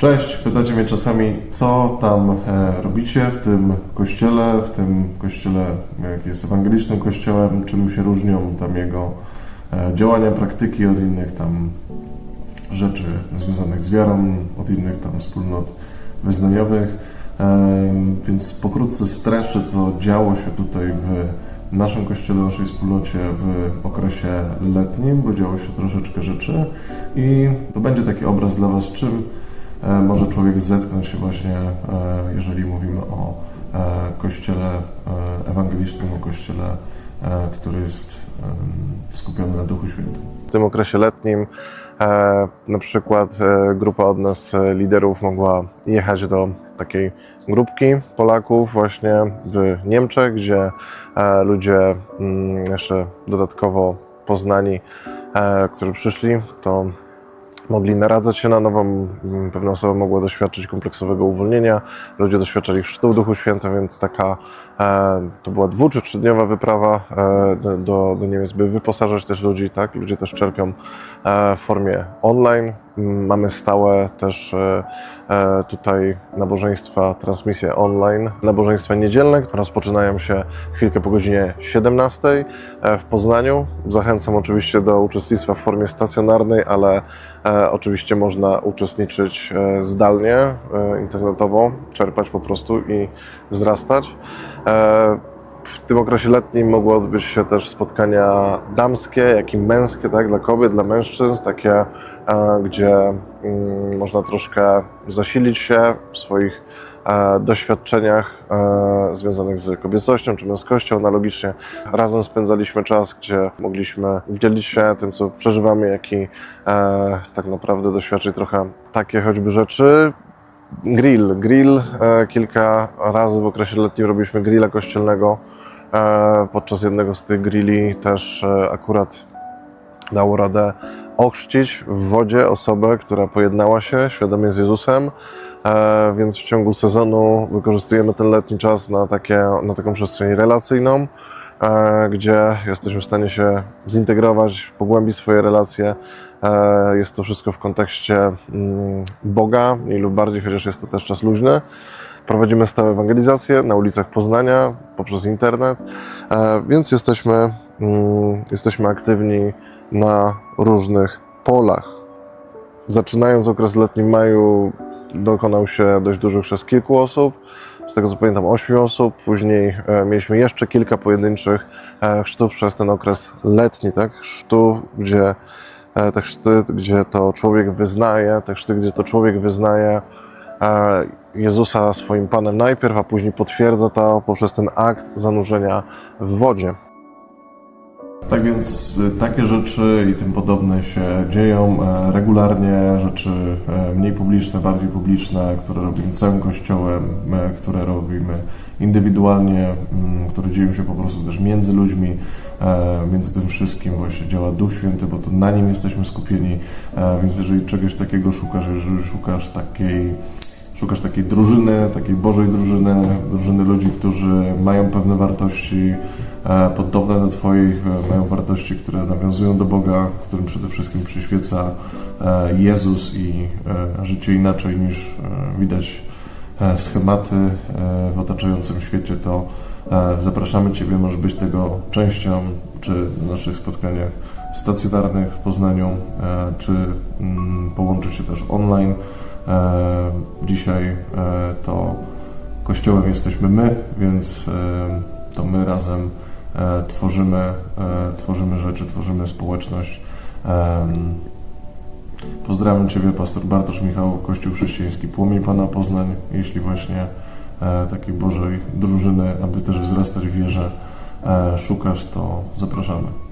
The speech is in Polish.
Cześć, pytacie mnie czasami, co tam e, robicie w tym kościele, w tym kościele, jaki jest ewangelicznym kościołem, czym się różnią tam jego e, działania, praktyki od innych tam rzeczy związanych z wiarą, od innych tam wspólnot wyznaniowych. E, Więc pokrótce streszczę, co działo się tutaj w naszym kościele, naszej wspólnocie w okresie letnim, bo działo się troszeczkę rzeczy i to będzie taki obraz dla Was, czym może człowiek zetknąć się właśnie, e, jeżeli mówimy o e, kościele e, ewangelicznym, o kościele, e, który jest skupiony na Duchu Świętym. W tym okresie letnim e, na przykład e, grupa od nas e, liderów mogła jechać do takiej grupki Polaków właśnie w Niemczech, gdzie e, ludzie mm, jeszcze dodatkowo poznani, e, którzy przyszli, to mogli naradzać się na nową, mm, pewna osoba mogła doświadczyć kompleksowego uwolnienia, ludzie doświadczali chrztu w Duchu Świętym, więc taka, e, to była dwu czy trzydniowa wyprawa e, do, do, Niemiec, by wyposażać też ludzi, tak, ludzie też czerpią e, w formie online, mamy stałe też e, e, tutaj nabożeństwa, transmisje online, nabożeństwa niedzielne, rozpoczynają się chwilkę po godzinie 17 e, w Poznaniu. Zachęcam oczywiście do uczestnictwa w formie stacjonarnej, ale oczywiście można uczestniczyć zdalnie, internetowo, czerpać po prostu i wzrastać. W tym okresie letnim mogły odbyć się też spotkania damskie, jak i męskie, tak, dla kobiet, dla mężczyzn, takie, e, gdzie mm, można troszkę zasilić się w swoich e, doświadczeniach e, związanych z kobiecością czy męskością. Analogicznie razem spędzaliśmy czas, gdzie mogliśmy dzielić się tym, co przeżywamy, jak i tak naprawdę doświadczyć trochę takie choćby rzeczy, Grill. Grill. E, kilka razy w okresie letnim robiliśmy grilla kościelnego. E, podczas jednego z tych grilli też e, akurat dało radę ochrzcić w wodzie osobę, która pojednała się świadomie z Jezusem. Więc w ciągu sezonu wykorzystujemy ten letni czas na, takie, na taką przestrzeń relacyjną, gdzie jesteśmy w stanie się zintegrować, pogłębić swoje relacje. E, Jest to wszystko w kontekście mm, Boga, mniej lub bardziej, chociaż jest to też czas luźny. Prowadzimy stałe ewangelizacje na ulicach Poznania poprzez internet, e, więc jesteśmy, mm, jesteśmy aktywni na różnych polach. Zaczynając okres letni maju, dokonał się dość duży przez kilku osób. Z tego co pamiętam, ośmiu osób. Później e, mieliśmy jeszcze kilka pojedynczych e, chrztów przez ten okres letni, tak? Chrztu, gdzie e, te chrzty, gdzie to człowiek wyznaje, te chrzty, gdzie to człowiek wyznaje Jezusa swoim Panem najpierw, a później potwierdza to poprzez ten akt zanurzenia w wodzie. Tak więc y, takie rzeczy i tym podobne się dzieją e, regularnie, rzeczy e, mniej publiczne, bardziej publiczne, które robimy całym kościołem, e, które robimy indywidualnie, mm, które dzieją się po prostu też między ludźmi, między tym wszystkim właśnie działa Duch Święty, bo to na nim jesteśmy skupieni, więc jeżeli czegoś takiego szukasz, jeżeli szukasz takiej Szukasz takiej drużyny, takiej Bożej drużyny, drużyny ludzi, którzy mają pewne wartości e, podobne do Twoich, e, mają wartości, które nawiązują do Boga, którym przede wszystkim przyświeca e, Jezus i życie inaczej niż widać schematy w otaczającym świecie, to zapraszamy Ciebie, możesz być tego częścią, czy na naszych spotkaniach stacjonarnych w Poznaniu, czy mm, połączyć się też online. E, Dzisiaj e, to kościołem jesteśmy my, więc e, to my razem tworzymy, tworzymy rzeczy, tworzymy społeczność. Pozdrawiam Ciebie, pastor Bartosz Michał, Kościół Chrześcijański Płomień Pana Poznań. Jeśli właśnie takiej Bożej drużyny, aby też wzrastać w wierze, szukasz, to zapraszamy.